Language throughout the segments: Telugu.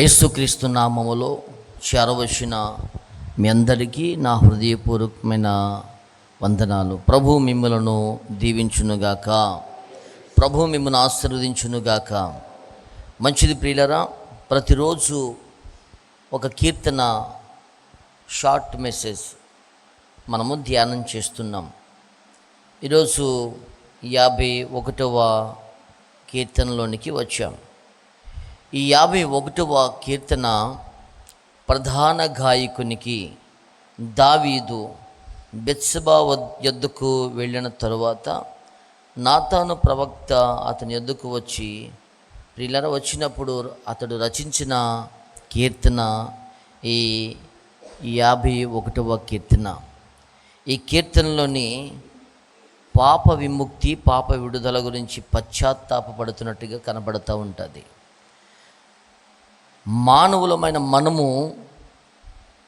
యేసుక్రీస్తు నామములో చేరవచ్చిన మీ అందరికీ నా హృదయపూర్వకమైన వందనాలు. ప్రభు మిమ్మలను దీవించునుగాక. ప్రభు మిమ్మల్ని ఆశీర్వదించునుగాక. మంచిది ప్రియులరా ప్రతిరోజు ఒక కీర్తన షార్ట్ మెసేజ్ మనము ధ్యానం చేస్తున్నాం. ఈరోజు యాభై ఒకటవ కీర్తనలోనికి వచ్చాం. ఈ యాభై ఒకటవ కీర్తన ప్రధాన గాయకునికి దావీదు బెత్సబా యొద్దకు వెళ్ళిన తరువాత నాతాను ప్రవక్త అతని యొద్దకు వచ్చి ప్రిల్లర వచ్చినప్పుడు అతడు రచించిన కీర్తన ఈ యాభై ఒకటవ కీర్తన. ఈ కీర్తనలోని పాప విముక్తి పాప విడుదల గురించి పశ్చాత్తాపడుతున్నట్టుగా కనబడుతూ ఉంటుంది. మానవులమైన మనము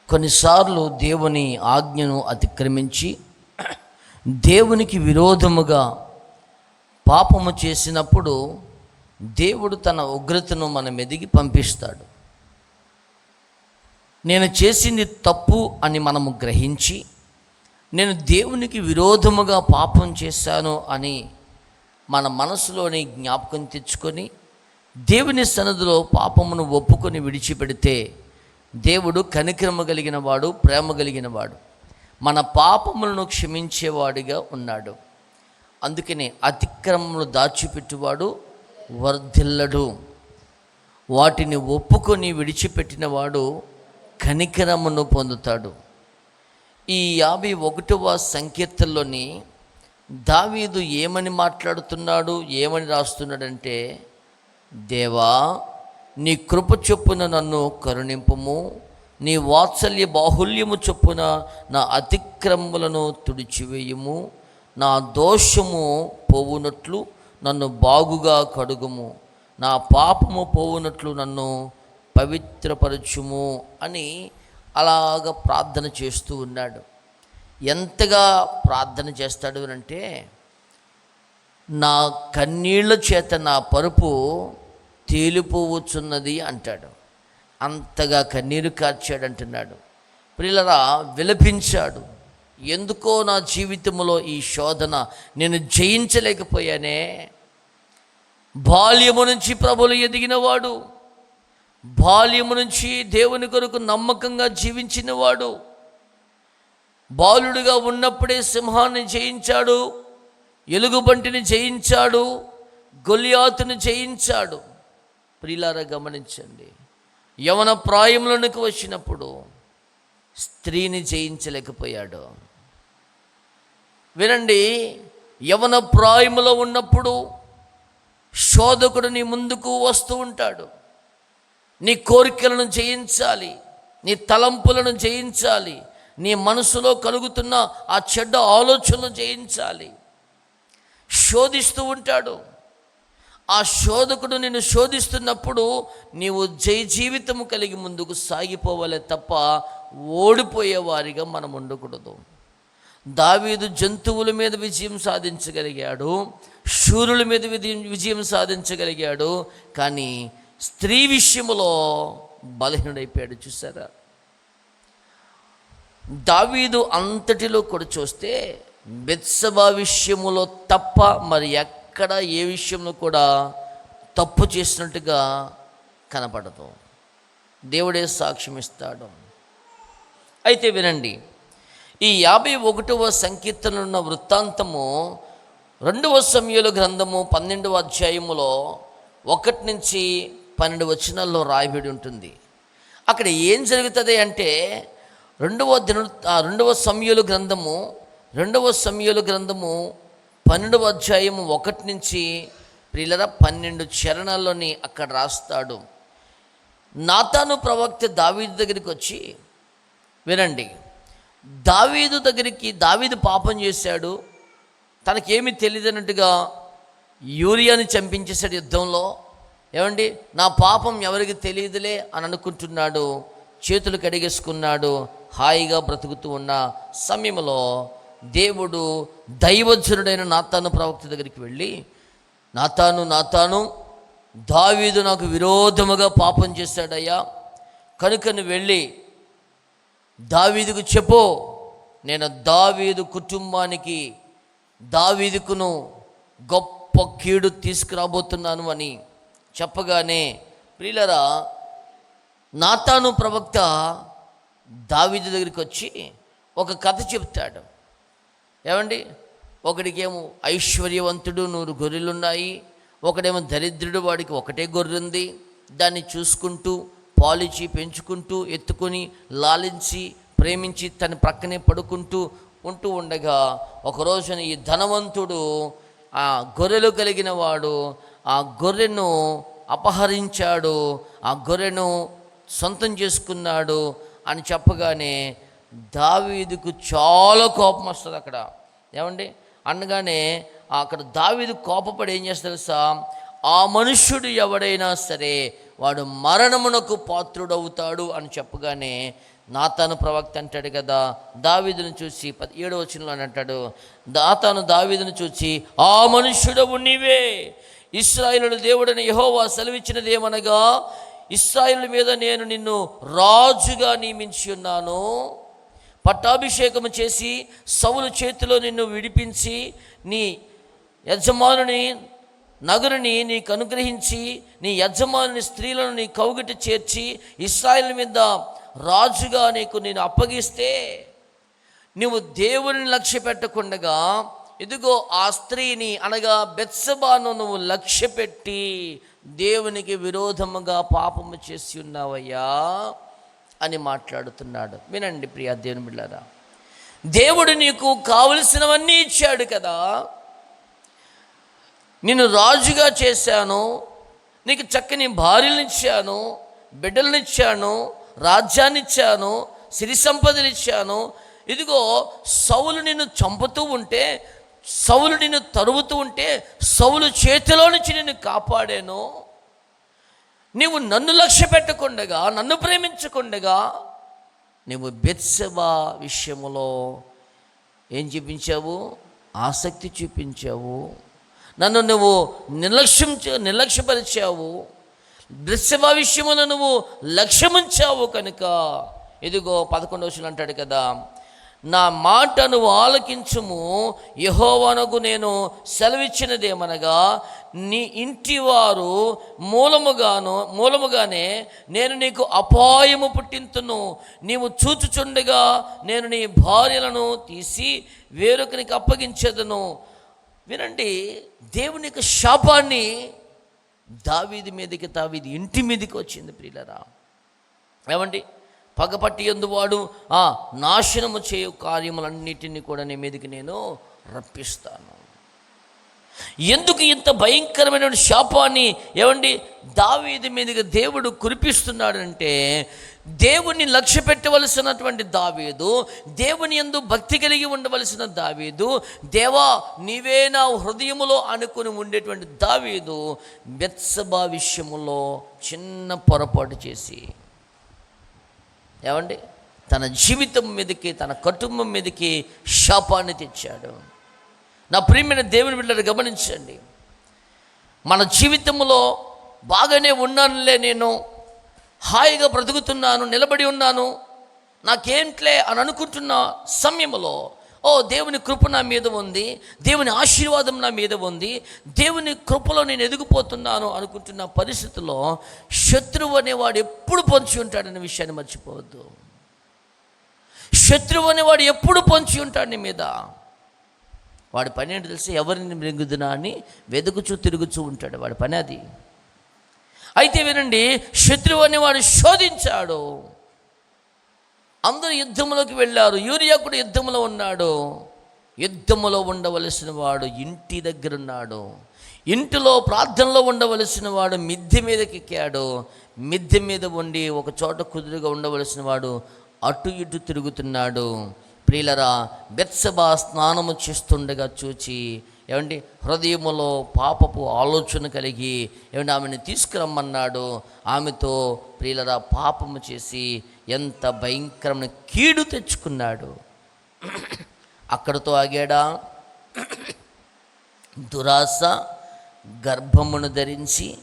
కొన్నిసార్లు దేవుని ఆజ్ఞను అతిక్రమించి దేవునికి విరోధముగా పాపము చేసినప్పుడు దేవుడు తన ఉగ్రతను మన మెదిగి పంపిస్తాడు. నేను చేసింది తప్పు అని మనము గ్రహించి నేను దేవునికి విరోధముగా పాపం చేశాను అని మన మనసులోని జ్ఞాపకం తెచ్చుకొని దేవుని సన్నదిలో పాపమును ఒప్పుకొని విడిచిపెడితే దేవుడు కనిక్రమ కలిగిన వాడు ప్రేమ కలిగిన వాడు మన పాపములను క్షమించేవాడిగా ఉన్నాడు. అందుకనే అతిక్రమములు దాచిపెట్టువాడు వర్ధిల్లడు. వాటిని ఒప్పుకొని విడిచిపెట్టినవాడు కనికరమును పొందుతాడు. ఈ యాభై ఒకటవ సంకీర్తల్లోని దావీదు ఏమని మాట్లాడుతున్నాడు ఏమని రాస్తున్నాడంటే దేవా నీ కృప చొప్పున నన్ను కరుణింపుము. నీ వాత్సల్య బాహుల్యము చొప్పున నా అతిక్రమములను తుడిచివేయుము. నా దోషము పోవునట్లు నన్ను బాగుగా కడుగుము. నా పాపము పోవునట్లు నన్ను పవిత్రపరచుము అని అలాగ ప్రార్థన చేస్తూ ఉన్నాడు. ఎంతగా ప్రార్థన చేస్తాడు అంటే నా కన్నీళ్ళ చేత నా పరుపు తేలిపోవచ్చున్నది అంటాడు. అంతగా కన్నీరు కార్చాడు అంటున్నాడు. ప్రిల్లరా విలపించాడు. ఎందుకో నా జీవితంలో ఈ శోధన నేను జయించలేకపోయానే. బాల్యము నుంచి ప్రభులు ఎదిగినవాడు. బాల్యము నుంచి దేవుని కొరకు నమ్మకంగా జీవించినవాడు. బాలుడిగా ఉన్నప్పుడే సింహాన్ని జయించాడు. ఎలుగుబంటిని జయించాడు. గొలియాతుని జయించాడు. ప్రియులారా గమనించండి. యవన ప్రాయంలోనికి వచ్చినప్పుడు స్త్రీని జయించలేకపోయాడు. వినండి యవన ప్రాయములో ఉన్నప్పుడు శోధకుడు నీ ముందుకు వస్తూ ఉంటాడు. నీ కోరికలను జయించాలి నీ తలంపులను జయించాలి నీ మనసులో కలుగుతున్న ఆ చెడ్డ ఆలోచనలు జయించాలి. శోధిస్తూ ఉంటాడు. ఆ శోధకుడు నిన్ను శోధిస్తున్నప్పుడు నీవు జయ జీవితము కలిగి ముందుకు సాగిపోవాలే తప్ప ఓడిపోయేవారిగా మనం ఉండకూడదు. దావీదు జంతువుల మీద విజయం సాధించగలిగాడు శూరుల మీద విజయం విజయం సాధించగలిగాడు కానీ స్త్రీ విషయములో బలహీనుడైపోయాడు. చూసారా దావీదు అంతటిలో కూడా చూస్తే బెత్సభా విషయములో తప్ప మరి ఎక్కడ ఏ విషయంలో కూడా తప్పు చేసినట్టుగా కనపడదు. దేవుడే సాక్ష్యం ఇస్తాడు. అయితే వినండి ఈ యాభై ఒకటవ సంకీర్తనలున్న వృత్తాంతము రెండవ సమయుల గ్రంథము పన్నెండవ అధ్యాయములో ఒకటి నుంచి పన్నెండు వచనాల్లో రాయబడి ఉంటుంది. అక్కడ ఏం జరుగుతుంది అంటే రెండవ దిన రెండవ సమయుల గ్రంథము రెండవ సమయుల గ్రంథము పన్నెండవ అధ్యాయము ఒకటి నుంచి ప్రియులర పన్నెండు చరణాల్లోని అక్కడ రాస్తాడు. నాతాను ప్రవక్త దావీదు దగ్గరికి వచ్చి వినండి. దావీదు దగ్గరికి దావీదు పాపం చేశాడు. తనకేమీ తెలియదన్నట్టుగా యూరియాని చంపించేశాడు యుద్ధంలో. ఏమండి? నా పాపం ఎవరికి తెలియదులే అని అనుకుంటున్నాడు. చేతులు కడిగేసుకున్నాడు. హాయిగా బ్రతుకుతూ ఉన్న సమయంలో దేవుడు దైవజనుడైన నాతాను ప్రవక్త దగ్గరికి వెళ్ళి నాతాను నాతాను దావీదు నాకు విరోధముగా పాపం చేశాడయ్యా. కనుక నువ్వు వెళ్ళి దావీదుకు చెప్పు నేను దావీదు కుటుంబానికి దావీదుకును గొప్ప కీడు తీసుకురాబోతున్నాను అని చెప్పగానే ప్రియులరా నాతాను ప్రవక్త దావీదు దగ్గరికి వచ్చి ఒక కథ చెప్తాడు. ఏమండి? ఒకడికేమో ఐశ్వర్యవంతుడు నూరు గొర్రెలున్నాయి ఒకడేమో దరిద్రుడు వాడికి ఒకటే గొర్రె ఉంది దాన్ని చూసుకుంటూ పాలిచి పెంచుకుంటూ ఎత్తుకొని లాలించి ప్రేమించి తన ప్రక్కనే పడుకుంటూ ఉంటూ ఉండగా ఒకరోజున ఈ ధనవంతుడు ఆ గొర్రెలు కలిగిన వాడు ఆ గొర్రెను అపహరించాడు ఆ గొర్రెను సొంతం చేసుకున్నాడు అని చెప్పగానే దావీదుకు చాలా కోపం వస్తుంది అక్కడ. ఏమండి? అనగానే అక్కడ దావీదు కోపపడి ఏం చేస్తా తెలుసా? ఆ మనుష్యుడు ఎవడైనా సరే వాడు మరణమునకు పాత్రుడవుతాడు అని చెప్పగానే నాతాను ప్రవక్త అంటాడు కదా దావీదును చూసి పది ఏడో వచనంలో అని అంటాడు దాతాను దావీదును చూసి ఆ మనుష్యుడవు నీవే. ఇస్రాయిలు దేవుడని యహోవా సెలవిచ్చినది ఏమనగా ఇస్రాయిల్ మీద నేను నిన్ను రాజుగా నియమించి ఉన్నాను. పట్టాభిషేకము చేసి సవుల చేతిలో నిన్ను విడిపించి నీ యజమానుని నగరుని నీకు అనుగ్రహించి నీ యజమానుని స్త్రీలను నీ కౌగిటి చేర్చి ఇస్రాయిల్ మీద రాజుగా నీకు నేను అప్పగిస్తే నువ్వు దేవుని లక్ష్య పెట్టకుండగా ఇదిగో ఆ స్త్రీని అనగా బెత్సబాను నువ్వు లక్ష్య పెట్టి దేవునికి విరోధముగా పాపము చేసి ఉన్నావయ్యా. అని మాట్లాడుతున్నాడు. వినండి ప్రియా దేవుని బిళ్ళరా దేవుడు నీకు కావలసినవన్నీ ఇచ్చాడు కదా. నిన్ను రాజుగా చేశాను. నీకు చక్కని భార్యలనిచ్చాను బిడ్డలనిచ్చాను రాజ్యాన్నిచ్చాను సిరి సంపదనిచ్చాను ఇదిగో సౌలు నిన్ను చంపుతూ ఉంటే సౌలు నిన్ను తరువుతూ ఉంటే సౌలు చేతిలో నుంచి నిన్ను కాపాడాను. నీవు నన్ను లక్ష్య పెట్టకుండగా నన్ను ప్రేమించకుండగా నీవు బెత్సబా విషయములో ఏం చూపించావు? ఆసక్తి చూపించావు. నన్ను నువ్వు నిర్లక్ష్యం నిర్లక్ష్యపరిచావు. బెత్సబా విషయములో నువ్వు లక్ష్యముంచావు కనుక. ఇదిగో పదకొండవ వచనం అంటాడు కదా. నా మాట నువ్వు ఆలకించుము. యహోవనకు నేను సెలవిచ్చినదేమనగా నీ ఇంటి వారు మూలముగాను మూలముగానే నేను నీకు అపాయము పుట్టింతును. నీవు చూచుచుండగా నేను నీ భార్యలను తీసి వేరొకరికి అప్పగించేదను. వినండి దేవుని యొక్క శాపాన్ని దావీది మీదకి దావీది ఇంటి మీదకి వచ్చింది ప్రియులరా. ఏమండి? పగపట్టి ఎందువాడు? ఆ నాశనము చేయు కార్యములన్నిటినీ కూడా నీ మీదకి నేను రప్పిస్తాను. ఎందుకు ఇంత భయంకరమైన శాపాన్ని? ఏమండి? దావీది మీదకి దేవుడు కురిపిస్తున్నాడంటే దేవుని లక్ష్య పెట్టవలసినటువంటి దావీదు దేవుని ఎందు భక్తి కలిగి ఉండవలసిన దావీదు దేవా నీవే నా హృదయములో అనుకుని ఉండేటువంటి దావీదు బెత్సభా విషయములో చిన్న పొరపాటు చేసి ఏమండి? తన జీవితం మీదకి తన కుటుంబం మీదకి శాపాన్ని తెచ్చాడు. నా ప్రియమైన దేవుని బిడ్డలు గమనించండి. మన జీవితంలో బాగానే ఉన్నానులే నేను హాయిగా బ్రతుకుతున్నాను నిలబడి ఉన్నాను నాకేంట్లే అని అనుకుంటున్న సమయంలో ఓ దేవుని కృప నా మీద ఉంది దేవుని ఆశీర్వాదం నా మీద ఉంది దేవుని కృపలో నేను ఎదిగిపోతున్నాను అనుకుంటున్న పరిస్థితుల్లో శత్రువు అనేవాడు ఎప్పుడు పొంచి ఉంటాడనే విషయాన్ని మర్చిపోవద్దు. శత్రువు అనేవాడు ఎప్పుడు పొంచి ఉంటాడు నీ మీద. వాడి పని ఏంటి తెలిసి? ఎవరిని మృంగుదునా అని వెతుకుచూ తిరుగుచూ ఉంటాడు. వాడి పని అది. అయితే వినండి శత్రువు అనేవాడు శోధించాడు. అందరూ యుద్ధంలోకి వెళ్ళారు. యూరియా కూడా యుద్ధంలో ఉన్నాడు. యుద్ధంలో ఉండవలసిన వాడు ఇంటి దగ్గర ఉన్నాడు. ఇంటిలో ప్రార్థనలో ఉండవలసిన వాడు మిద్దె మీదకి ఎక్కాడు. మిద్దె మీద ఉండి ఒక చోట కుదురుగా ఉండవలసిన వాడు అటు ఇటు తిరుగుతున్నాడు. ప్రియులరా బెత్సబా స్నానము చేస్తుండగా చూచి ఏమండి హృదయములో పాపపు ఆలోచన కలిగి ఏమంటే ఆమెను తీసుకురమ్మన్నాడు. ఆమెతో ప్రియులరా పాపము చేసి ఎంత భయంకరమైన కీడు తెచ్చుకున్నాడు. అక్కడితో ఆగాడా? దురాశ గర్భమును ధరించి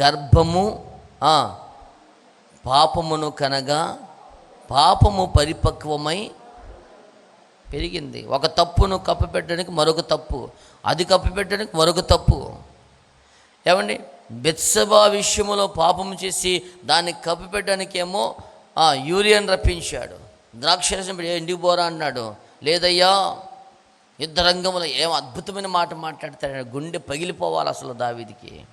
గర్భము పాపమును కనగా పాపము పరిపక్వమై పెరిగింది. ఒక తప్పును కప్పిపెట్టడానికి మరొక తప్పు. అది కప్పిపెట్టడానికి మరొక తప్పు. ఏమండి? బెత్సబా విషయంలో పాపం చేసి దాన్ని కప్పిపెట్టడానికేమో ఏమో యూరియన్ రప్పించాడు. ద్రాక్షరసం ఎండిపోరా పోరా అన్నాడు. లేదయ్యా యుద్ధ రంగంలో ఏం అద్భుతమైన మాట మాట్లాడతాడు గుండె పగిలిపోవాలి అసలు దావిదికి.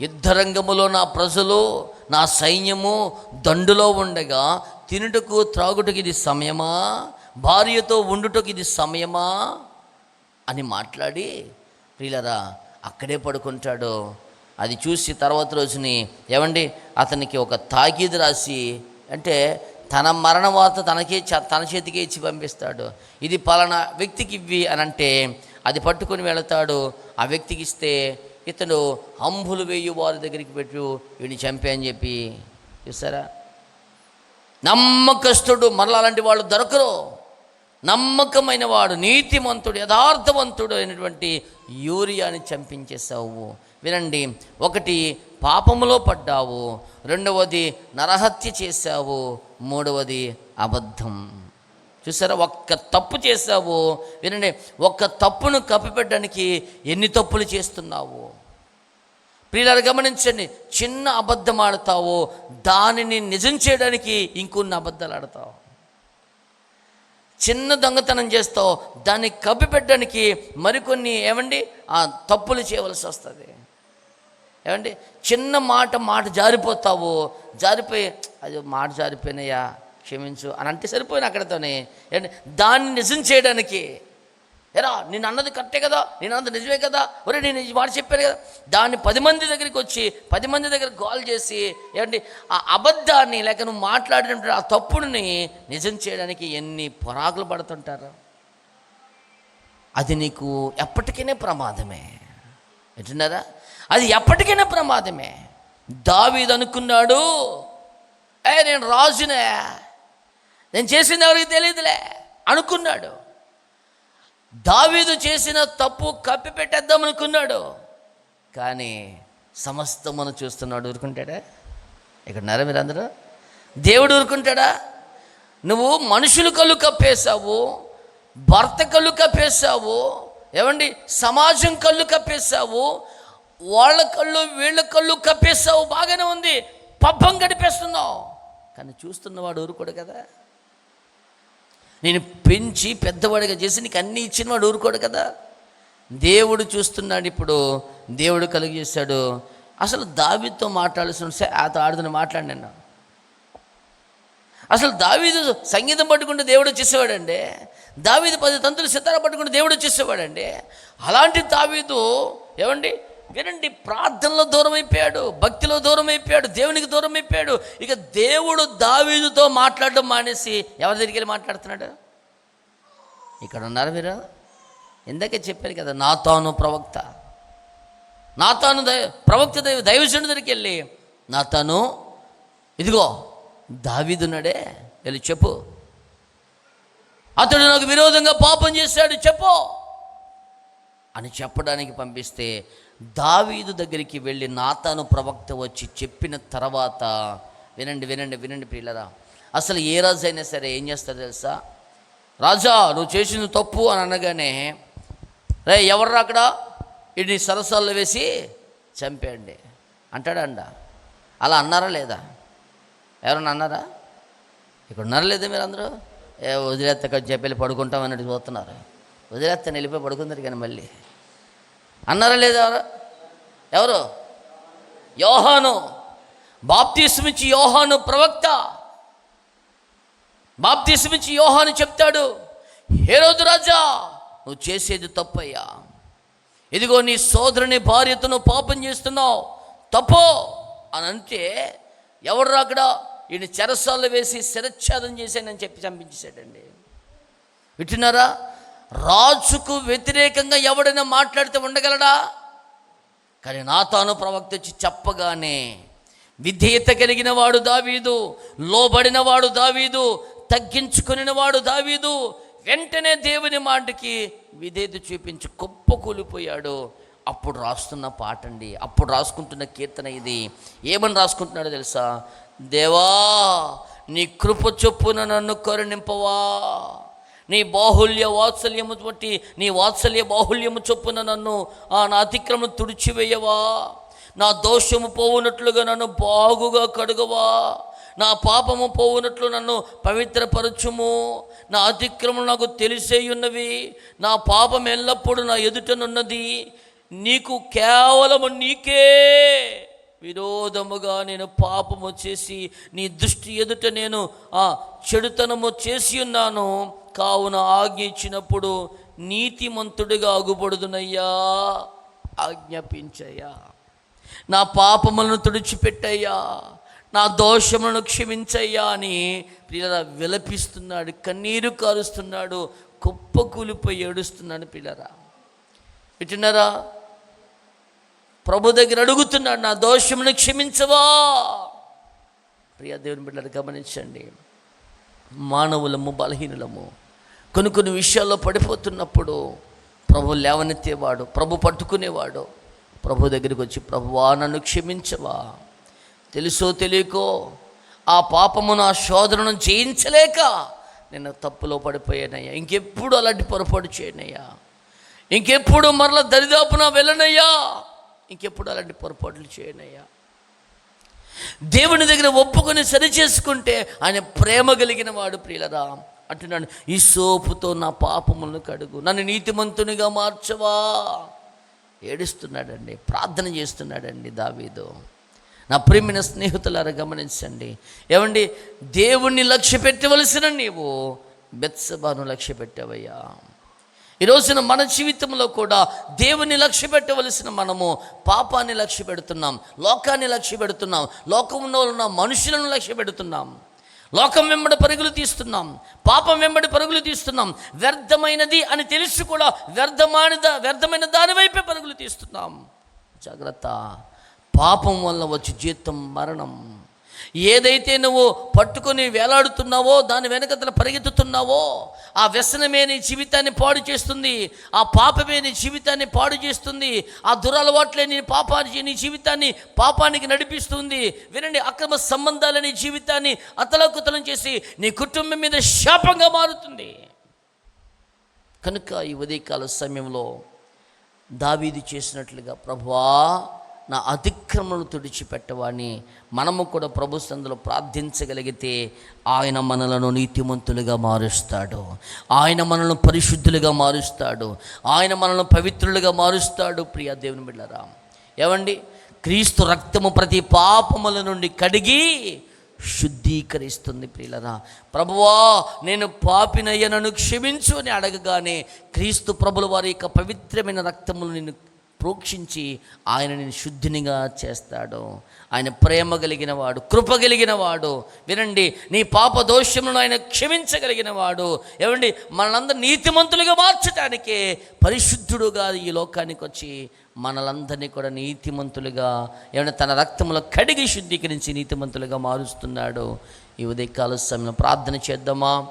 యుద్ధరంగములో నా ప్రజలు నా సైన్యము దండులో ఉండగా తినుటకు త్రాగుటకు ఇది సమయమా? భార్యతో ఉండుటకు ఇది సమయమా అని మాట్లాడి ప్రియులరా అక్కడే పడుకుంటాడు. అది చూసి తర్వాత రోజుని ఏమండి అతనికి ఒక తాకీదు రాసి అంటే తన మరణ వార్త తనకే చ- తన చేతికే ఇచ్చి పంపిస్తాడు. ఇది పలానా వ్యక్తికి ఇవ్వి అని అంటే అది పట్టుకొని వెళతాడు. ఆ వ్యక్తికి ఇస్తే ఇతడు అంబులు వేయు వారి దగ్గరికి పెట్టు వీడిని చంపే అని చెప్పి. చూసారా? నమ్మకస్తుడు మరలా అలాంటి వాళ్ళు దొరకరు. నమ్మకమైన వాడు నీతిమంతుడు యథార్థవంతుడు అయినటువంటి యూరియాని చంపించేసావు వినండి ఒకటి పాపములో పడ్డావు. రెండవది నరహత్య చేశావు. మూడవది అబద్ధం. చూసారా? ఒక్క తప్పు చేశావు. వినండి ఒక్క తప్పును కప్పిపెట్టడానికి ఎన్ని తప్పులు చేస్తున్నావు? ప్రియులారు గమనించండి చిన్న అబద్ధం ఆడతావు. దానిని నిజం చేయడానికి ఇంకొన్ని అబద్ధాలు ఆడతావు. చిన్న దొంగతనం చేస్తావు దాన్ని కప్పిపెట్టడానికి మరికొన్ని ఏమండి? ఆ తప్పులు చేయవలసి వస్తుంది. ఏమండి? చిన్న మాట మాట జారిపోతావు. జారిపోయి అది మాట జారిపోయినాయా? క్షమించు అని అంటే సరిపోయిన అక్కడతోనే. దాన్ని నిజం చేయడానికి ఎరా నేను అన్నది కరెక్టే కదా? నేను అన్నది నిజమే కదా? ఒరే నేను మాట చెప్పాను కదా? దాన్ని పది మంది దగ్గరికి వచ్చి పది మంది దగ్గర కాల్ చేసి ఏమండి ఆ అబద్ధాన్ని లేక నువ్వు మాట్లాడినటువంటి ఆ తప్పుని నిజం చేయడానికి ఎన్ని పొరాకులు పడుతుంటారు? అది నీకు ఎప్పటికైనా ప్రమాదమే. ఎట్టున్నారా అది ఎప్పటికైనా ప్రమాదమే. దావీద్ అనుకున్నాడు ఏ నేను రాజునే. నేను చేసింది ఎవరికి తెలియదులే. అనుకున్నాడు. దావీదు చేసిన తప్పు కప్పి పెట్టేద్దాం అనుకున్నాడు. కానీ సమస్తమును చూస్తున్నాడు ఊరుకుంటాడా? ఇక్కడ నర మీరందరూ? దేవుడు ఊరుకుంటాడా? నువ్వు మనుషులు కళ్ళు కప్పేశావు భర్త కళ్ళు కప్పేశావు ఏమండి? సమాజం కళ్ళు కప్పేశావు వాళ్ళ కళ్ళు వీళ్ళ కళ్ళు కప్పేశావు బాగానే ఉంది. పబ్బం గడిపేస్తున్నావు. కానీ చూస్తున్నవాడు ఊరుకోడు కదా? నేను పెంచి పెద్దవాడిగా చేసి నీకు అన్నీ ఇచ్చిన వాడు ఊరుకోడు కదా. దేవుడు చూస్తున్నాడు ఇప్పుడు దేవుడు కలిగజేశాడు అసలు దావితో మాట్లాడాల్సిన అతను ఆడుతున్న మాట్లాడినాను అసలు దావీదు సంగీతం పట్టుకుంటే దేవుడు వచ్చేసేవాడండి దావీదు పది తంతులు సితార పట్టుకుంటే దేవుడు వచ్చేసేవాడండి అలాంటి దావీదు ఏమండి? వినండి ప్రార్థనలో దూరం అయిపోయాడు భక్తిలో దూరం అయిపోయాడు దేవునికి దూరం అయిపోయాడు ఇక దేవుడు దావీదుతో మాట్లాడడం మానేసి ఎవరి దగ్గరికి వెళ్ళి మాట్లాడుతున్నాడు? ఇక్కడ ఉన్నారు మీరు? ఇందాకే చెప్పారు కదా నా తాను ప్రవక్త. నా తాను ప్రవక్త దైవ దైవజనుడి దగ్గరికి వెళ్ళి నాతాను ఇదిగో దావీదున్నాడే. వెళ్ళి చెప్పు. అతడు నాకు విరోధంగా పాపం చేశాడు చెప్పు. అని చెప్పడానికి పంపిస్తే దావీదు దగ్గరికి వెళ్ళి నాతాను ప్రవక్త వచ్చి చెప్పిన తర్వాత వినండి వినండి వినండి పిల్లరా అసలు ఏ రాజు అయినా సరే ఏం చేస్తారో తెలుసా? రాజా నువ్వు చేసింది తప్పు అని అనగానే రే ఎవర్రా అక్కడ? ఇన్ని సరసాల్లో వేసి చంపేయండి. అంటాడండ అలా అన్నారా లేదా? ఎవరన్నా అన్నారా? ఇక్కడ ఉన్నారా లేదా మీరు అందరూ ఏ వదిలేత్త చెప్పి పడుకుంటామన్నట్టు చూస్తున్నారు వదిలేత్తని వెళ్ళిపోయి పడుకుందరు కానీ మళ్ళీ. అన్నారా లేదా ఎవరు? ఎవరు? యోహాను. బాప్తీసమిచ్చి యోహాను ప్రవక్త. బాప్తీసమిచ్చి యోహాను చెప్తాడు హేరోదు రాజా నువ్వు చేసేది తప్పయ్యా. ఇదిగో నీ సోదరుని భార్యతో నువ్వు పాపం చేస్తున్నావు. తప్పు అని అంటే ఎవడు అక్కడ? ఈయన చెరసాలు వేసి శిరచ్ఛేదం చేశానని చెప్పి చంపించేశాడండి. వింటున్నారా? రాజుకు వ్యతిరేకంగా ఎవడైనా మాట్లాడితే ఉండగలడా? కానీ నాతాను ప్రవక్త వచ్చి చెప్పగానే విధేయత కలిగిన వాడు దావీదు లోబడిన వాడు దావీదు తగ్గించుకుని వాడు దావీదు. వెంటనే దేవుని మాటకి విధేయత చూపించి గొప్ప కూలిపోయాడు. అప్పుడు రాస్తున్న పాట అండి అప్పుడు రాసుకుంటున్న కీర్తన ఇది. ఏమని రాసుకుంటున్నాడో తెలుసా? దేవా నీ కృప చొప్పున నన్ను కరుణింపవా. నీ బాహుల్య వాత్సల్యము బట్టి నీ వాత్సల్య బాహుల్యము చొప్పున నన్ను ఆ నా అతిక్రమం తుడిచివేయవా? నా దోషము పోవునట్లుగా నన్ను బాగుగా కడుగవా? నా పాపము పోవునట్లు నన్ను పవిత్రపరచుము? నా అతిక్రమం నాకు తెలిసేయున్నవి. నా పాపం ఎల్లప్పుడూ నా ఎదుటనున్నది. నీకు కేవలము నీకే. విరోధముగా నేను పాపము చేసి నీ దృష్టి ఎదుట నేను ఆ చెడుతనము చేసి ఉన్నాను కావున ఆజ్ఞ ఇచ్చినప్పుడు నీతిమంతుడిగా అగుపడుదునయ్యా. ఆజ్ఞాపించయ్యా. నా పాపములను తుడిచిపెట్టయ్యా. నా దోషములను క్షమించయ్యా అని పిల్లల విలపిస్తున్నాడు కన్నీరు కారుస్తున్నాడు కుప్ప కూలిపోయి ఏడుస్తున్నాడు పిల్లరా. వింటున్నారా? ప్రభు దగ్గర అడుగుతున్నాడు నా దోషమును క్షమించవా? ప్రియ దేవుని బిడ్డలు గమనించండి. మానవులము బలహీనులము. కొన్ని కొన్ని విషయాల్లో పడిపోతున్నప్పుడు ప్రభు లేవనెత్తేవాడు ప్రభు పట్టుకునేవాడు ప్రభు దగ్గరికి వచ్చి ప్రభువా నన్ను క్షమించవా? తెలుసో తెలియకో? ఆ పాపమును ఆ శోధనను జయించలేక నేను తప్పులో పడిపోయానయ్యా. ఇంకెప్పుడు అలాంటి పొరపాటు చేయనయ్యా. ఇంకెప్పుడు మరల దరిదాపున వెళ్ళనయ్యా. ఇంకెప్పుడు అలాంటి పొరపాట్లు చేయనయ్యా. దేవుని దగ్గర ఒప్పుకొని సరి చేసుకుంటే ఆయన ప్రేమ కలిగిన వాడు ప్రియులరా. అంటున్నాడు ఈ సోపుతో నా పాపములను కడుగు నన్ను నీతిమంతునిగా మార్చవా? ఏడుస్తున్నాడండి ప్రార్థన చేస్తున్నాడండి దావీదు. నా ప్రేమిన స్నేహితులారా గమనించండి. ఏమండి? దేవుణ్ణి లక్ష్య పెట్టవలసిన నీవు బెత్సబాను లక్ష్య పెట్టవయ్యా ఈ రోజున మన జీవితంలో కూడా దేవుని లక్ష్య పెట్టవలసిన మనము పాపాన్ని లక్ష్య పెడుతున్నాం లోకాన్ని లక్ష్య పెడుతున్నాం లోకంలో ఉన్న మనుషులను లక్ష్య పెడుతున్నాం లోకం వెంబడి పరుగులు తీస్తున్నాం పాపం వెంబడి పరుగులు తీస్తున్నాం వ్యర్థమైనది అని తెలిసి కూడా వ్యర్థమైన వ్యర్థమైన దాని వైపే పరుగులు తీస్తున్నాం. జాగ్రత్త. పాపం వల్ల వచ్చి జీతం మరణం. ఏదైతే నువ్వు పట్టుకొని వేలాడుతున్నావో దాని వెనకతల పరిగెత్తుతున్నావో ఆ వ్యసనమే నీ జీవితాన్ని పాడు చేస్తుంది ఆ పాపమే నీ జీవితాన్ని పాడు చేస్తుంది ఆ దురలవాట్లే నీ పాపానికి నీ జీవితాన్ని పాపానికి నడిపిస్తుంది. వినండి అక్రమ సంబంధాల నీ జీవితాన్ని అతలకుతలం చేసి నీ కుటుంబం మీద శాపంగా మారుతుంది. కనుక ఈ ఉదయకాల సమయంలో దావీది చేసినట్లుగా ప్రభువా నా అతిక్రమణను తుడిచిపెట్టవాని మనము కూడా ప్రభు సందులో ప్రార్థించగలిగితే ఆయన మనలను నీతిమంతులుగా మారుస్తాడు. ఆయన మనలను పరిశుద్ధులుగా మారుస్తాడు. ఆయన మనలను పవిత్రులుగా మారుస్తాడు. ప్రియా దేవుని బిళ్ళరా ఏమండి? క్రీస్తు రక్తము ప్రతి పాపముల నుండి కడిగి శుద్ధీకరిస్తుంది ప్రియులరా. ప్రభువా నేను పాపినయ్య నన్ను క్షమించు అని అడగగానే క్రీస్తు ప్రభుల వారి యొక్క పవిత్రమైన రక్తములు నిన్ను ప్రోక్షించి ఆయన శుద్ధినిగా చేస్తాడు. ఆయన ప్రేమ కలిగిన వాడు కృప కలిగిన వాడు. వినండి నీ పాప దోషములను ఆయన క్షమించగలిగిన వాడు. ఏమండి మనలందరూ నీతిమంతులుగా మార్చటానికే పరిశుద్ధుడుగా ఈ లోకానికి వచ్చి మనలందరినీ కూడా నీతిమంతులుగా ఏమైనా తన రక్తంలో కడిగి శుద్ధీకరించి నీతిమంతులుగా మారుస్తున్నాడు. ఈ ఉదయకాల సమయంలో ప్రార్థన చేద్దామా?